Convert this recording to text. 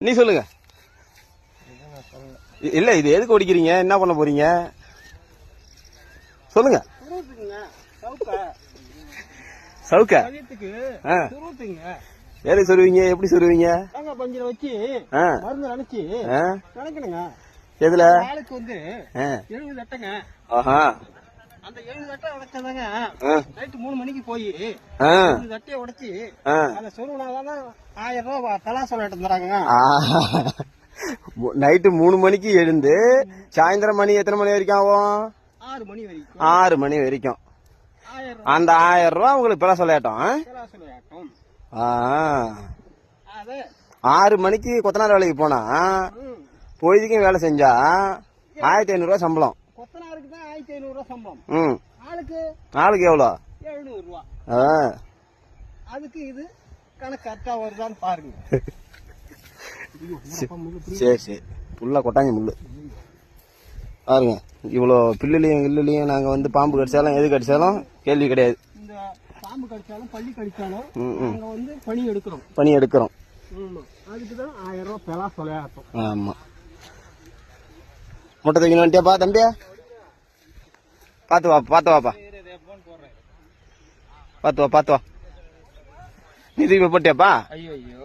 நீ சொல்லுங்க. இல்ல இது எதுக்கு ஒடிக்கிறீங்க? என்ன பண்ண போறீங்க? சொல்லுங்க. சவுக்க. எதுக்கு சொல்லுவீங்க? எப்படி சொல்லுவீங்க? பஞ்சில வச்சு ஆ. மருந்து நினைச்சு ஆ. நினைக்கணுங்க எதுல? வந்து எழுபது ஆஹா. அந்த எழுபது அட்டை உடைச்சதாங்க. நைட்டு மூணு மணிக்கு போய் எழுபது அட்டையை உடைச்சி அதை சொல்லுனாதானே ஆயிரம் ரூபாய் தலா சொல்லிட்டு தராங்க நைட்டு மூணு மணிக்கு எழுந்து சாயந்தரம் மணி எத்தனை மணி வரைக்கும் ஆகும்? ஆறு மணி வரைக்கும். ஆறு மணி வரைக்கும். அந்த ஆயிரம் ரூபா உங்களுக்கு பிற சொல்லிட்டோம் ஆறு மணிக்கு கொத்தனார் வேலைக்கு போனா பொழுதுக்கும் வேலை செஞ்சா ஆயிரத்தி ஐநூறுரூவா சம்பளம். ஆயிரத்தி ஐநூறு சம்பளம். ஆளுக்கு நாளுக்கு எவ்வளோ? எழுநூறு ரூபா. ஆ. அதுக்கு இது கணக்கு கரெக்டா வருதான்னு பாருங்க. சரி சரி ஃபுல்லாக கொட்டாங்க முள்ளு. பாருங்க இவ்வளோ பில்லுலையும் கில்லுலையும் நாங்கள் வந்து பாம்பு கடிச்சாலும் எது கடிச்சாலும் கேள்வி கிடையாது. இந்த பாம்பு கடிச்சாலும் பள்ளி கடிச்சாலும் ம், ம். நாங்க வந்து பணி எடுக்கிறோம். பணி எடுக்கிறோம். அதுக்கு தான் ஆயிரம் ரூபாய் பெலா சொல்லியாட்டம் ஆமாம் முட்டை தூக்கின்னு வந்துட்டியாப்பா தம்பியா? பார்த்து வா பார்த்து வாப்பா. பார்த்து வா பார்த்து வா. நீ போட்டியாப்பா? ஐயோ ஐயோ